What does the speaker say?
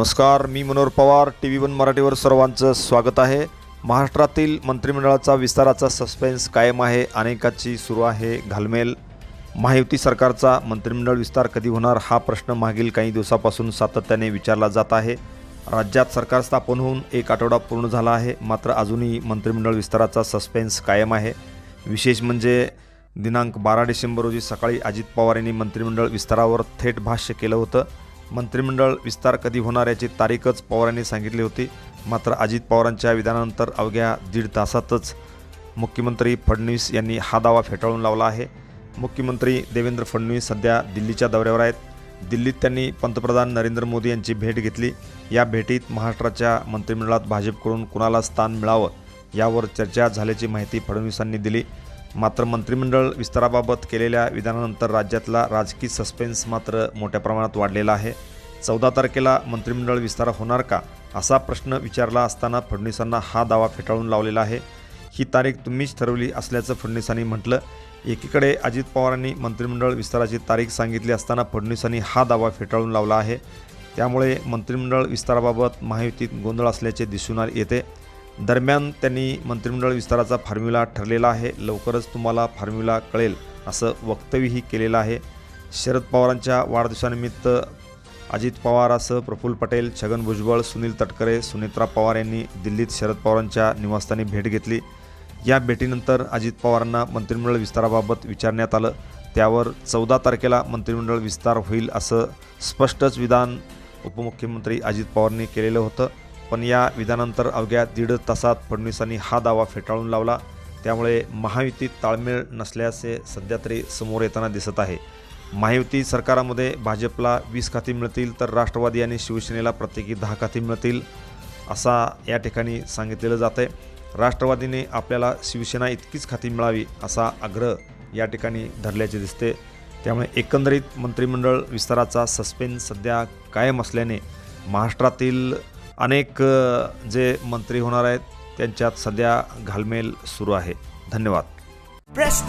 नमस्कार मी Manohar Pawar T V one मराठीवर सर्वांचं स्वागत आहे. महाराष्ट्रातील मंत्रिमंडळाचा विस्ताराचा सस्पेन्स कायम आहे अनेकाची सुरू आहे घालमेल. महायुती सरकारचा मंत्रिमंडळ विस्तार कधी होणार हा प्रश्न मागील काही दिवसापासून सातत्याने विचारला जात आहे. राज्यात सरकार स्थापन होऊन एक आठवडा पूर्ण झाला आहे मात्र अजूनही मंत्रिमंडळ विस्ताराचा सस्पेन्स कायम आहे. विशेष म्हणजे दिनांक बारा डिसेंबर रोजी सकाळी अजित पवार यांनी मंत्रिमंडळ विस्तारावर थेट भाष्य केलं होतं. मंत्रिमंडळ विस्तार कधी होणार याची तारीखच पवारांनी सांगितली होती. मात्र अजित पवारांच्या विधानानंतर अवघ्या दीड तासातच मुख्यमंत्री फडणवीस यांनी हा दावा फेटाळून लावला आहे. मुख्यमंत्री देवेंद्र फडणवीस सध्या दिल्लीच्या दौऱ्यावर आहेत. दिल्लीत त्यांनी पंतप्रधान नरेंद्र मोदी यांची भेट घेतली. या भेटीत महाराष्ट्राच्या मंत्रिमंडळात भाजपकडून कुणाला स्थान मिळावं यावर चर्चा झाल्याची माहिती फडणवीसांनी दिली. मात्र मंत्रिमंडळ विस्ताराबाबत केलेल्या विधानानंतर राज्यातला राजकीय सस्पेन्स मात्र मोठ्या प्रमाणात वाढलेला आहे. चौदा तारखेला मंत्रिमंडळ विस्तार होणार का असा प्रश्न विचारला असताना फडणवीसांना हा दावा फेटाळून लावलेला आहे. ही तारीख तुम्हीच ठरवली असल्याचं फडणवीसांनी म्हटलं. एकीकडे अजित पवारांनी मंत्रिमंडळ विस्ताराची तारीख सांगितली असताना फडणवीसांनी हा दावा फेटाळून लावला आहे. त्यामुळे मंत्रिमंडळ विस्ताराबाबत महायुतीत गोंधळ असल्याचे दिसून येते. दरम्यान त्यांनी मंत्रिमंडळ विस्ताराचा फॉर्म्युला ठरलेला आहे. लवकरच तुम्हाला फॉर्म्युला कळेल असं वक्तव्यही केलेलं आहे. शरद पवारांच्या वाढदिवसानिमित्त अजित पवारासह प्रफुल्ल पटेल छगन भुजबळ सुनील तटकरे सुनेत्रा पवार यांनी दिल्लीत शरद पवारांच्या निवासस्थानी भेट घेतली. या भेटीनंतर अजित पवारांना मंत्रिमंडळ विस्ताराबाबत विचारण्यात आलं. त्यावर चौदा तारखेला मंत्रिमंडळ विस्तार होईल असं स्पष्टच विधान उपमुख्यमंत्री अजित पवारांनी केलेलं होतं. पण या विधानानंतर अवघ्या दीड तासात फडणवीसांनी हा दावा फेटाळून लावला. त्यामुळे महायुतीत ताळमेळ नसल्याचे सध्या तरी समोर येताना दिसत आहे. महायुती सरकारामध्ये भाजपला वीस खाती मिळतील तर राष्ट्रवादी आणि शिवसेनेला प्रत्येकी दहा खाती मिळतील असा या ठिकाणी सांगितलेलं जातं आहे राष्ट्रवादीने आपल्याला शिवसेना इतकीच खाती मिळावी असा आग्रह या ठिकाणी धरल्याचे दिसते त्यामुळे एकंदरीत मंत्रिमंडळ विस्ताराचा सस्पेन्स सध्या कायम असल्याने महाराष्ट्रातील अनेक जे मंत्री होणार आहेत त्यांच्यात सध्या घालमेल सुरू आहे. धन्यवाद. प्रेस